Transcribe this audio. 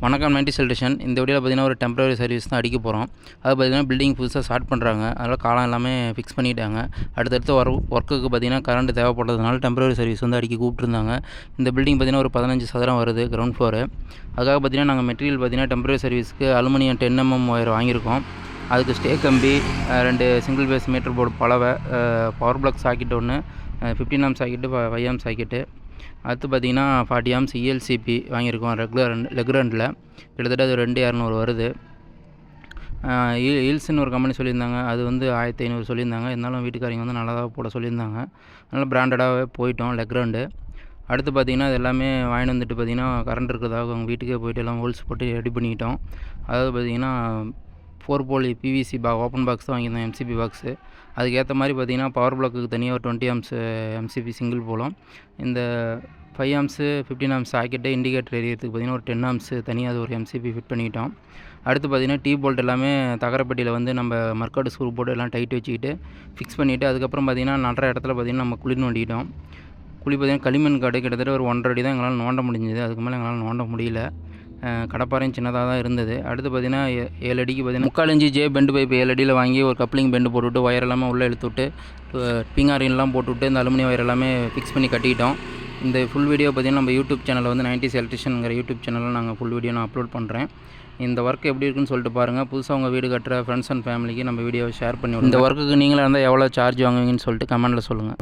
வணக்கம் நைன்டி செல்டேஷன் இந்த வீடியோவில் பார்த்தீங்கன்னா ஒரு டெம்பரரி சர்வீஸ் தான் அடிக்க போகிறோம் அது பார்த்திங்கன்னா பில்டிங் புதுசாக ஸ்டார்ட் பண்ணுறாங்க அதனால் காலம் எல்லாமே ஃபிக்ஸ் பண்ணிட்டாங்க. அடுத்தடுத்து ஒர் ஒர்க்குக்கு பார்த்தீங்கன்னா கரண்ட் தேவைப்படுறதுனால டெம்பரரி சர்வீஸ் வந்து அடிக்க கூப்பிட்டுருந்தாங்க. இந்த பில்டிங் பார்த்தீங்கன்னா ஒரு பதினஞ்சு சதுரம் வருது கிரவுண்ட் ஃப்ளோரு அதுக்காக பார்த்தீங்கன்னா நாங்கள் மெட்டீரியல் பார்த்திங்கன்னா டெம்பரரி சர்வீஸ்க்கு அலுமினியம் டென் எம்எம் ஒயர் வாங்கியிருக்கோம். அதுக்கு ஸ்டே கம்பி ரெண்டு சிங்கிள் பேஸ் மீட்டர் போர்டு பலவை பவர் பிளக் சாக்கெட் ஒன்று fifteen amp socket five amp socket. அடுத்து பார்த்தீங்கன்னா ஃபார்ட்டி ஆம்ஸ் இஎல்சிபி வாங்கியிருக்கோம் ரெகுலர் லெக்ரண்டில் கிட்டத்தட்ட அது ரெண்டு இரநூறு வருது. ஹீல்ஸ்னு ஒரு கம்பெனி சொல்லியிருந்தாங்க. அது வந்து ஆயிரத்தி ஐநூறு சொல்லியிருந்தாங்க. இருந்தாலும் வீட்டுக்காரங்க வந்து நல்லா தான் போட சொல்லியிருந்தாங்க. அதனால் பிராண்டடாகவே போயிட்டோம் லெக்ரண்டு அடுத்து பார்த்தீங்கன்னா அது எல்லாமே வாங்கிட்டு வந்துட்டு பார்த்தீங்கன்னா கரண்ட் இருக்கிறதாக அவங்க வீட்டுக்கே போயிட்டு எல்லாம் ஹோல்ஸ் போட்டு ரெடி பண்ணிக்கிட்டோம். அதாவது பார்த்தீங்கன்னா ஃபோர் போலி பிவிசி பா ஓப்பன் பாக்ஸ் தான் வாங்கியிருந்தோம் எம்சிபி பாக்ஸு அதுக்கேற்ற மாதிரி பார்த்தீங்கன்னா பவர் பிளாக்குக்கு தனியாக ஒரு டுவெண்ட்டி ஆம்ஸ் எம்சிபி சிங்கிள் போலும். இந்த five amps fifteen amps socket indicator எரியறதுக்கு பார்த்தீங்கன்னா ஒரு டென் ஆம்ஸு தனியாக அது ஒரு எம்சிபி ஃபிட் பண்ணிட்டோம் அடுத்து பார்த்தீங்கன்னா டீ போல்ட் எல்லாமே தகரப்பட்டியில் வந்து நம்ம மர்க்காடு ஸ்க்ரூ போட்டு எல்லாம் டைட் வச்சுக்கிட்டு ஃபிக்ஸ் பண்ணிவிட்டு அதுக்கப்புறம் பார்த்திங்கன்னா நடுற இடத்துல பார்த்தீங்கன்னா நம்ம குளிர் நோண்டிட்டோம் குழி பார்த்தீங்கன்னா களிமண் காடு கிட்டத்தட்ட ஒரு ஒன்றரை அடி தான் எங்களால் நோண்ட முடிஞ்சது. அதுக்கு மேலே எங்களால் நோண்ட முடியல. கடப்பாறையும் சின்னதாக தான் இருந்தது. அடுத்து பார்த்தீங்கன்னா ஏ- ஏழு அடிக்கு பார்த்தீங்கன்னா முக்கால் இஞ்சி ஜே பெண்டு பைப் ஏழு அடியில் வாங்கி ஒரு கப்ளிங் பெண்டு போட்டுவிட்டு ஒயர் எல்லாமே உள்ளே இழுத்து விட்டு பிங்காரின்லாம் போட்டுவிட்டு இந்த அலுமினியம் ஒயர் எல்லாமே ஃபிக்ஸ் பண்ணி கட்டிக்கிட்டோம். இந்த ஃபுல் வீடியோ பார்த்தீங்கன்னா நம்ம யூடியூப் சேனலில் வந்து நைன்டிஸ் எலக்ட்ரிஷனுங்கிற யூடியூப் சேனலில் நாங்கள் ஃபுல் வீடியோ நான் அப்லோட் பண்ணுறேன் இந்த ஒர்க் எப்படி இருக்குன்னு சொல்லிட்டு பாருங்கள் புதுசாக உங்கள் வீடு கட்டுற ஃப்ரெண்ட்ஸ் அண்ட் ஃபேமிலிக்கு நம்ம வீடியோவை ஷேர் பண்ணி இந்த ஒர்க்குக்கு நீங்களாக இருந்தால் எவ்வளோ சார்ஜ் வாங்குவீங்கன்னு சொல்லிட்டு கமெண்ட்டில் சொல்லுங்கள்